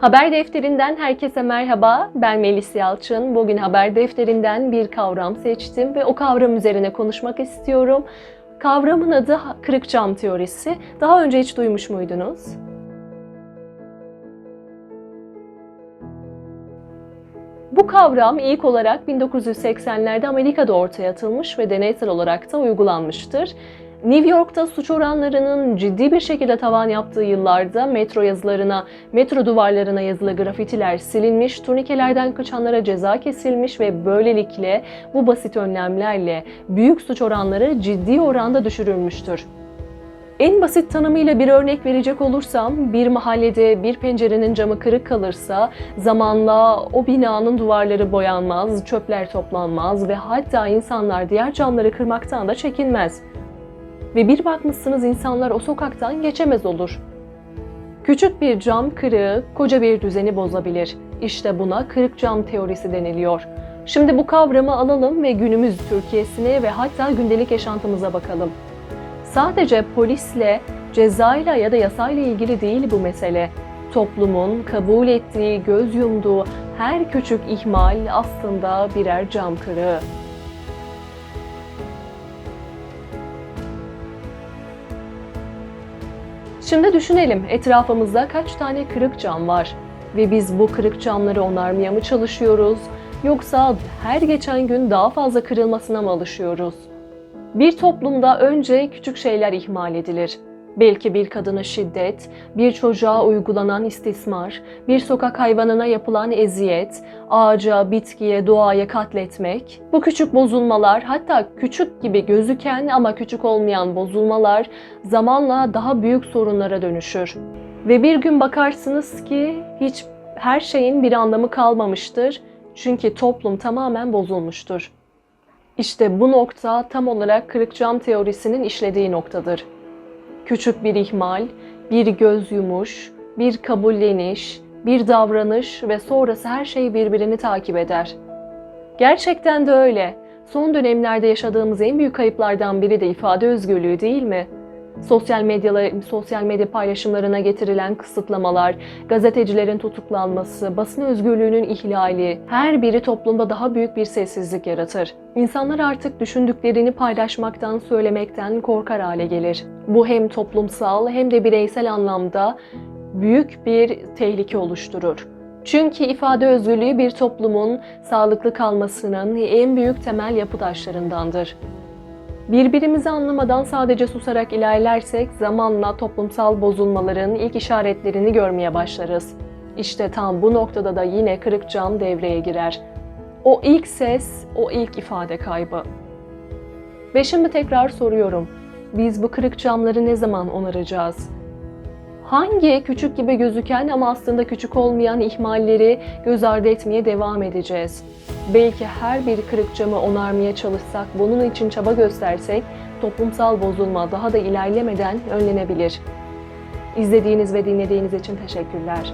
Haber defterinden herkese merhaba. Ben Melis Yalçın. Bugün haber defterinden bir kavram seçtim ve o kavram üzerine konuşmak istiyorum. Kavramın adı kırık cam teorisi. Daha önce hiç duymuş muydunuz? Bu kavram ilk olarak 1980'lerde Amerika'da ortaya atılmış ve deneysel olarak da uygulanmıştır. New York'ta suç oranlarının ciddi bir şekilde tavan yaptığı yıllarda metro yazılarına, metro duvarlarına yazılı grafitiler silinmiş, turnikelerden kaçanlara ceza kesilmiş ve böylelikle bu basit önlemlerle büyük suç oranları ciddi oranda düşürülmüştür. En basit tanımıyla bir örnek verecek olursam, bir mahallede bir pencerenin camı kırık kalırsa zamanla o binanın duvarları boyanmaz, çöpler toplanmaz ve hatta insanlar diğer camları kırmaktan da çekinmez. Ve bir bakmışsınız insanlar o sokaktan geçemez olur. Küçük bir cam kırığı koca bir düzeni bozabilir. İşte buna kırık cam teorisi deniliyor. Şimdi bu kavramı alalım ve günümüz Türkiye'sine ve hatta gündelik yaşantımıza bakalım. Sadece polisle, cezayla ya da yasayla ilgili değil bu mesele. Toplumun kabul ettiği, göz yumduğu her küçük ihmal aslında birer cam kırığı. Şimdi düşünelim etrafımızda kaç tane kırık cam var ve biz bu kırık camları onarmaya mı çalışıyoruz yoksa her geçen gün daha fazla kırılmasına mı alışıyoruz? Bir toplumda önce küçük şeyler ihmal edilir. Belki bir kadına şiddet, bir çocuğa uygulanan istismar, bir sokak hayvanına yapılan eziyet, ağaca, bitkiye, doğaya katletmek. Bu küçük bozulmalar, hatta küçük gibi gözüken ama küçük olmayan bozulmalar zamanla daha büyük sorunlara dönüşür. Ve bir gün bakarsınız ki hiç her şeyin bir anlamı kalmamıştır. Çünkü toplum tamamen bozulmuştur. İşte bu nokta tam olarak kırık cam teorisinin işlediği noktadır. Küçük bir ihmal, bir göz yumuş, bir kabulleniş, bir davranış ve sonrası her şey birbirini takip eder. Gerçekten de öyle. Son dönemlerde yaşadığımız en büyük kayıplardan biri de ifade özgürlüğü değil mi? Sosyal medyalar, sosyal medya paylaşımlarına getirilen kısıtlamalar, gazetecilerin tutuklanması, basın özgürlüğünün ihlali, her biri toplumda daha büyük bir sessizlik yaratır. İnsanlar artık düşündüklerini paylaşmaktan, söylemekten korkar hale gelir. Bu hem toplumsal hem de bireysel anlamda büyük bir tehlike oluşturur. Çünkü ifade özgürlüğü bir toplumun sağlıklı kalmasının en büyük temel yapı taşlarındandır. Birbirimizi anlamadan sadece susarak ilerlersek zamanla toplumsal bozulmaların ilk işaretlerini görmeye başlarız. İşte tam bu noktada da yine kırık cam devreye girer. O ilk ses, o ilk ifade kaybı. Ve şimdi tekrar soruyorum. Biz bu kırık camları ne zaman onaracağız? Hangi küçük gibi gözüken ama aslında küçük olmayan ihmalleri göz ardı etmeye devam edeceğiz? Belki her bir kırık camı onarmaya çalışsak, bunun için çaba göstersek toplumsal bozulma daha da ilerlemeden önlenebilir. İzlediğiniz ve dinlediğiniz için teşekkürler.